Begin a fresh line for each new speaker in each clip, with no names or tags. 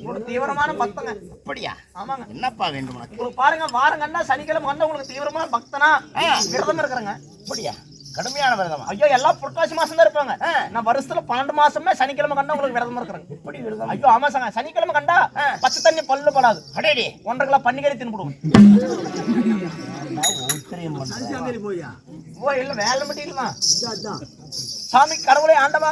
உங்களுக்கு தீவிரமான பக்தங்க.
அப்படியா
ஆமாங்க.
என்னப்பா வேண்டும் உனக்கு?
உங்களுக்கு பாருங்க வாரங்கன்னா சனிக்கிழமை வந்தா உங்களுக்கு தீவிரமான பக்தனா? விரதம் இருக்கிறேங்க.
அப்படியா கடுமையான விரதமா?
ஐயோ எல்லாம் புரட்டாசி மாசம் தான் இருப்பாங்க நான் வருஷத்துல பன்னெண்டு மாசமே சனிக்கிழமை கண்டா உங்களுக்கு விரதம் இருக்கிறேங்க
எப்படி விரதம்?
ஐயோ ஆமா சாங்க. சனிக்கிழமை கண்டா பச்சை தண்ணி பல்லு படாது.
அடேடி.
ஒன்றரை கிலோ பன்னிக்கறி தின்னுடுவோம் ஓ இல்ல வேலை மட்டும் இல்லமா சாமி கடவுளே ஆண்டவா.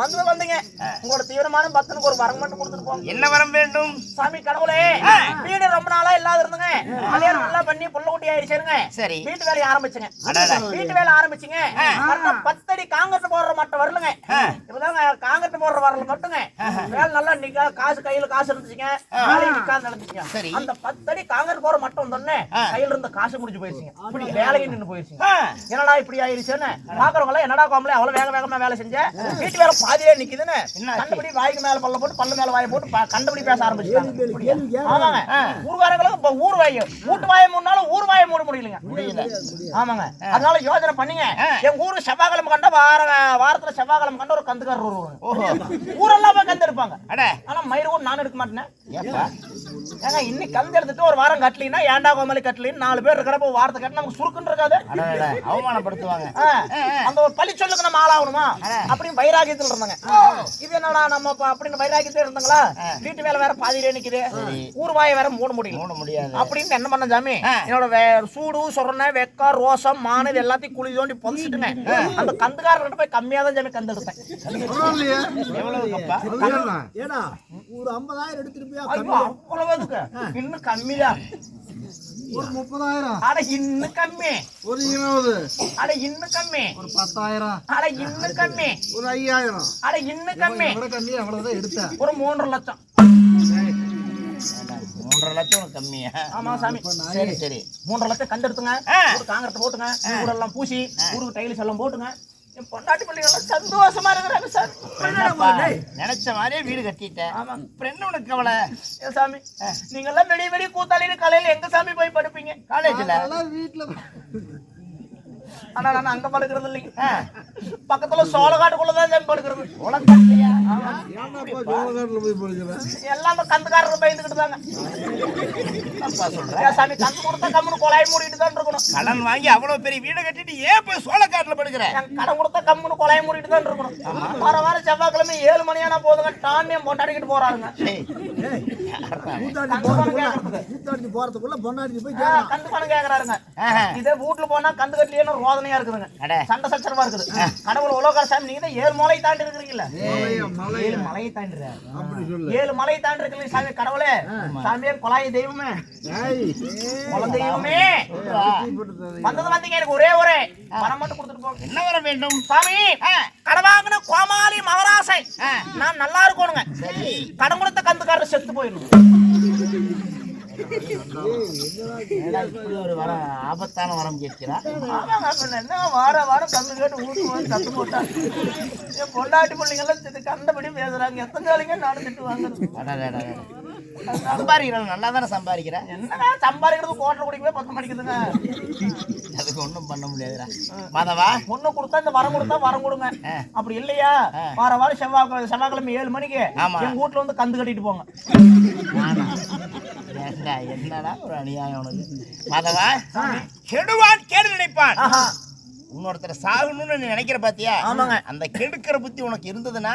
வந்து வந்தீங்க. உங்களோட தீவிரமான பக்தனுக்கு ஒரு வரம் மட்டும் கொடுத்துட்டு போங்க.
என்ன வரம் வேண்டும்?
சாமி கடவுளே வீடு ரொம்ப நாளா இல்லாத இருந்துங்க. கல்யாணம் நல்லா பண்ணி புள்ள குட்டி ஆயிடுச்சுங்க
சரி.
வீட்டு வேலையை ஆரம்பிச்சுங்க. வீட்டு வேலை ஆரம்பிச்சுங்க. பத்தடி காங்கிரட் போடுற மட்டும் வரலுங்க. காங்கிரட் போடுற வரல மட்டுங்க வேலை நல்லா நிக்கா காசு கையில காசு இருந்துச்சுங்க. வேலையை நிக்காது நடந்துச்சுங்க
சரி.
அந்த பத்தடி காங்கிரட் போற மட்டும் வந்தோடனே கையில இருந்த காசு முடிஞ்சு போயிருச்சுங்க. அப்படி வேலையும் நின்னு போயிருச்சுங்க. என்னடா இப்படி ஆயிருச்சுன்னு பாக்குறவங்க எல்லாம் என்னடா கோமலே அவ்வளவு வேக வேகமா வேலை செஞ்ச? வீட்டு வேலை பாதியிலே நிக்குதுன்னு? கண்டபடி வாய்க்கு மேல பல்ல போட்டு பல்லு மேல வாயை போட்டு கண்டபடி பேச ஆரம்பிச்சுட்டாங்க. ஆமாங்க. ஊர்காரங்களுக்கு இப்ப ஊர் வாய். வீட்டு வாயை மூணாலும் ஊர் வாயை மூட முடியலங்க.
முடியல.
ஆமாங்க. அதனால யோசனை பண்ணீங்க. எங்க ஊரு செவ்வாய்க்கிழமை கண்ட வார வாரத்துல செவ்வாய்க்கிழமை கண்ட ஒரு கந்துக்காரர் வருவாங்க
ஓஹோ.
ஊரெல்லாம் போய் கந்து எடுப்பாங்க.
அட.
ஆனா கூட நான் எடுக்க மாட்டேன்.
ஏப்பா.
ஏங்க இன்னைக்கு கந்து எடுத்துட்டு ஒரு வாரம் கட்டலினா ஏன்டா கோமலி கட்டலின்னு நாலு பேர் இருக்கிறப்ப வாரத்தை கட்டினா நமக்கு சுருக்குன்னு இருக்காது.
அவமானப்படுத்துவாங்க.
அந்த ஒரு பழி சொல்லுக்கு நம்ம ஆளாகணுமா? அப்படின்னு வைராகியத்தில் இருந்தாங்க. இது என்னடா நம்ம அப்படின்னு வைராகியத்தில் இருந்தாங்களா? வீட்டு வேலை வேற பாதியிலே நிக்குது. ஊர் வாயை வேற மூட முடியல.
மூட முடியாது.
அப்படின்னு என்ன பண்ண
ஆ.
என்னோட வே- சூடு சொரணை வெக்கா ரோசம் மானு எல்லாத்தையும் குழி தோண்டி புதைச்சிட்டுங்க அந்த கந்துக்காரர்கிட்ட போய் கம்மியா தான் சாமி கந்து எடுத்தேன்.
ஏடா ஒரு ஐம்பதாயிரம் எடுத்துருப்பியா
அவ்வளவு? இன்னும்
ஒரு முப்பதாயிரம்.
அட இன்னும் கம்மி.
ஒரு இருபது.
அட இன்னும் கம்மி.
ஒரு பத்தாயிரம்.
அட இன்னும் கம்மி.
ஒரு ஐயாயிரம்.
அட இன்னும் கம்மி.
கம்மி அவ்வளவுதான் எடுத்தேன்.
ஒரு மூன்றரை லட்சம்.
மூன்றரை லட்சம் கம்மியா?
ஆமா சாமி
சரி சரி.
மூன்றரை லட்சம். ஒரு காங்கிரத்தை போட்டுங்க. ஊரெல்லாம் பூசி ஊருக்கு டைல்ஸ் எல்லாம் போட்டுங்க. என் பொண்டாட்டி பிள்ளைங்க எல்லாம் சந்தோஷமா இருக்கிறாங்க சார்.
என்னப்பா, நினைச்ச மாதிரியே வீடு கட்டிட்டேன்
ஆமா.
அப்புறம் என்ன உனக்கு கவலை?
ஏன் சாமி நீங்க எல்லாம் வெடி வெடி கூத்தாளின்னு காலையில எங்க சாமி போய் படுப்பீங்க?
காலேஜ்ல?
அதெல்லாம் வீட்டுல
ஆனா நான் அங்க படுக்கிறது இல்லைங்க பக்கத்துல
ஜோலகாட்டில் போய் படிக்கிறேன்
எல்லாம் கந்துக்காரர் தாங்க. ஏன் சாமி கந்து கொடுத்தா கம்முன்னு கொலாய் மூடிட்டு தான் இருக்கணும்.
கடன் வாங்கி அவ்வளவு பெரிய வீடு கட்டிட்டு ஏன் போய் சோளக்காட்டுல படுக்கிற?
என் கடன் கொடுத்தா கம்முன்னு கொலாய் மூடிட்டு தான் இருக்கணும். வார வாரம் செவ்வாய்க்கிழமை ஏழு மணியானா போதுங்க. டான்னியம் போட்டாடிக்கிட்டு போறாருங்க.
போறதுக்குள்ள பொண்டாட்டி போய்
ஆ, கந்து பணம் கேக்குறாருங்க.
ஆஹா.
இதே வீட்டுல போனா கந்து கட்டலையே ரோதனையா இருக்குதுங்க.
அட.
சண்டை சச்சரவா இருக்குது. கடவுள் உலோகார சாமி நீங்க தான் ஏழு மலை தாண்டி இருக்கிறீங்கல்ல?
மலைய.
ஏழு மலையை தாண்டிற
அப்படி சொல்லு.
ஏழு மலை தாண்டி இருக்கீங்க சாமி கடவுளே. சாமியே கொலாய தெய்வமே.
ஏய்.
குல தெய்வமே.
சொல்றா.
வந்தது வந்தீங்க எனக்கு ஒரே ஒரே. பணம் மட்டும் கொடுத்துட்டு போங்க.
என்ன வர வேண்டும்?
சாமி கடவாங்கின கோமாளி மகராசை. நான் நல்லா இருக்கணுங்க.
சரி.
கடன் கொடுத்த கந்துக்காரர் செத்து போயிடணும்.
வரம் ஆபத்தான வரம் கேட்கிறா
ஆமாங்க, பின்ன என்ன வார வாரம் கந்து கேட்டு வீட்டுக்கு வந்து கத்து போட்டா என் பொண்டாட்டி பிள்ளைங்க எல்லாம் திட்டு கண்டபடி பேசுறாங்க எத்தனை நாளைங்க நாடு திட்டு வாங்குறது.
சம்பாதிக்கிறேன் நல்லா தானே சம்பாதிக்கிறேன்
என்னங்க சம்பாதிக்கிறது கோட்டை குடிக்கவே பத்த மாட்டேங்குதுங்க
அதுக்கு ஒண்ணும் பண்ண முடியாதுடா மாதவா
பொண்ணு கொடுத்தா இந்த வரம் கொடுத்தா வரம் கொடுங்க. அப்படி இல்லையா வார வாரம் செவ்வாய் செவ்வாய்க்கிழமை ஏழு மணிக்கு
ஆமா.
எங்க வீட்டுல வந்து கந்து கட்டிட்டு போங்க
என்னடா ஒரு அநியாயம் உனக்கு? மாதவா? கெடுவான் கேடு நினைப்பான். இன்னொருத்தர் சாகணும்னு நீ நினைக்கிற பாத்தியா?
ஆமாங்க.
அந்த கெடுக்கிற புத்தி உனக்கு இருந்ததுன்னா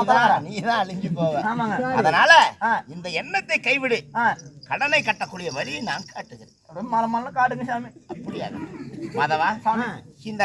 நீதான் நீதான் அழிஞ்சு போவ. அதனால. இந்த எண்ணத்தை கைவிடு. கடனை கட்டக்கூடிய வழியை நான் காட்டுகிறேன்.
காட்டுங்க சாமி.
அப்படியா? மாதவா இந்த